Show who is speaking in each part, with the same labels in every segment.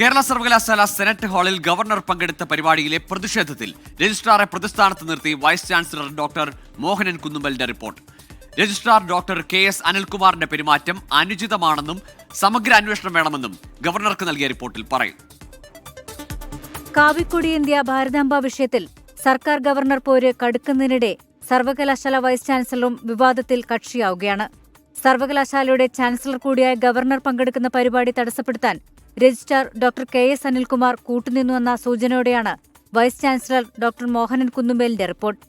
Speaker 1: കേരള സർവകലാശാല സെനറ്റ് ഹാളിൽ ഗവർണർ പങ്കെടുത്ത പരിപാടിയിലെ പ്രതിഷേധത്തിൽ രജിസ്ട്രാറെ പ്രതിസ്ഥാനത്ത് നിർത്തി vice chancellor doctor Mohanan കുന്നുമ്പലിന്റെ report. Registrar doctor K S അനിൽകുമാറിന്റെ പെരുമാറ്റം അനുചിതമാണെന്നും സമഗ്ര അന്വേഷണം വേണമെന്നും ഗവർണർക്ക് നൽകിയ റിപ്പോർട്ടിൽ പറയും.
Speaker 2: കാവിക്കൊടിയേന്ത്യ ഭാരതാംബ വിഷയത്തിൽ സർക്കാർ ഗവർണർ പോര് കടുക്കുന്നതിനിടെ സർവകലാശാല വൈസ് ചാൻസലറും വിവാദത്തിൽ കക്ഷിയാവുകയാണ്. സർവകലാശാലയുടെ ചാൻസലർ കൂടിയായ ഗവർണർ പങ്കെടുക്കുന്ന പരിപാടി തടസ്സപ്പെടുത്താൻ registrar doctor K S Anilkumar കൂട്ടുനിന്നുവെന്ന സൂചനയോടെയാണ് വൈസ് ചാൻസലർ ഡോക്ടർ മോഹനൻ കുന്നുമേലിന്റെ റിപ്പോർട്ട്.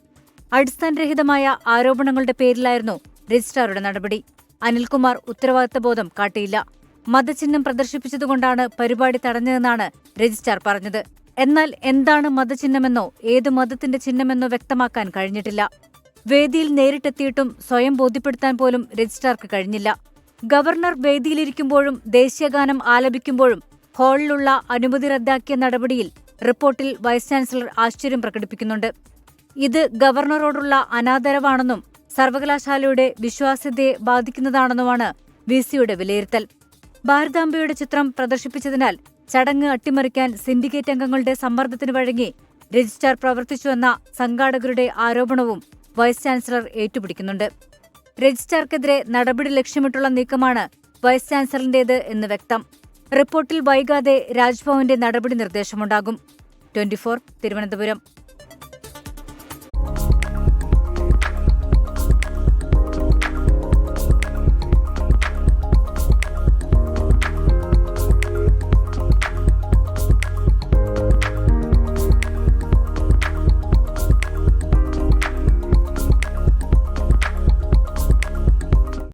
Speaker 2: അടിസ്ഥാനരഹിതമായ ആരോപണങ്ങളുടെ പേരിലായിരുന്നു രജിസ്ട്രാറുടെ നടപടി. അനിൽകുമാർ ഉത്തരവാദിത്തബോധം കാട്ടിയില്ല. മതചിഹ്നം പ്രദർശിപ്പിച്ചതുകൊണ്ടാണ് പരിപാടി തടഞ്ഞതെന്നാണ് രജിസ്ട്രാർ പറഞ്ഞത്. എന്നാൽ എന്താണ് മതചിഹ്നമെന്നോ ഏത് മതത്തിന്റെ ചിഹ്നമെന്നോ വ്യക്തമാക്കാൻ കഴിഞ്ഞിട്ടില്ല. വേദിയിൽ നേരിട്ടെത്തിയിട്ടും സ്വയം ബോധ്യപ്പെടുത്താൻ പോലും രജിസ്ട്രാർക്ക് കഴിഞ്ഞില്ല. ഗവർണർ വേദിയിലിരിക്കുമ്പോഴും ദേശീയഗാനം ആലപിക്കുമ്പോഴും ഹാളിലുള്ള അനുമതി റദ്ദാക്കിയ നടപടിയിൽ റിപ്പോർട്ടിൽ വൈസ് ചാൻസലർ ആശ്ചര്യം പ്രകടിപ്പിക്കുന്നുണ്ട്. ഇത് ഗവർണറോടുള്ള അനാദരവാണെന്നും സർവകലാശാലയുടെ വിശ്വാസ്യതയെ ബാധിക്കുന്നതാണെന്നുമാണ് വി സിയുടെ വിലയിരുത്തൽ. ഭാരതാംബയുടെ ചിത്രം പ്രദർശിപ്പിച്ചതിനാൽ ചടങ്ങ് അട്ടിമറിക്കാൻ സിൻഡിക്കേറ്റ് അംഗങ്ങളുടെ സമ്മർദ്ദത്തിന് വഴങ്ങി രജിസ്ട്രാർ പ്രവർത്തിച്ചുവെന്ന സംഘാടകരുടെ ആരോപണവും വൈസ് ചാൻസലർ ഏറ്റുപിടിക്കുന്നുണ്ട്. രജിസ്ട്രാർക്കെതിരെ നടപടി ലക്ഷ്യമിട്ടുള്ള നീക്കമാണ് വൈസ് ചാൻസലറിന്റേത് എന്ന് വ്യക്തം. റിപ്പോർട്ടിൽ വൈകാതെ രാജ്ഭവന്റെ നടപടി നിർദ്ദേശമുണ്ടാകും. ട്വന്റിഫോർ തിരുവനന്തപുരം.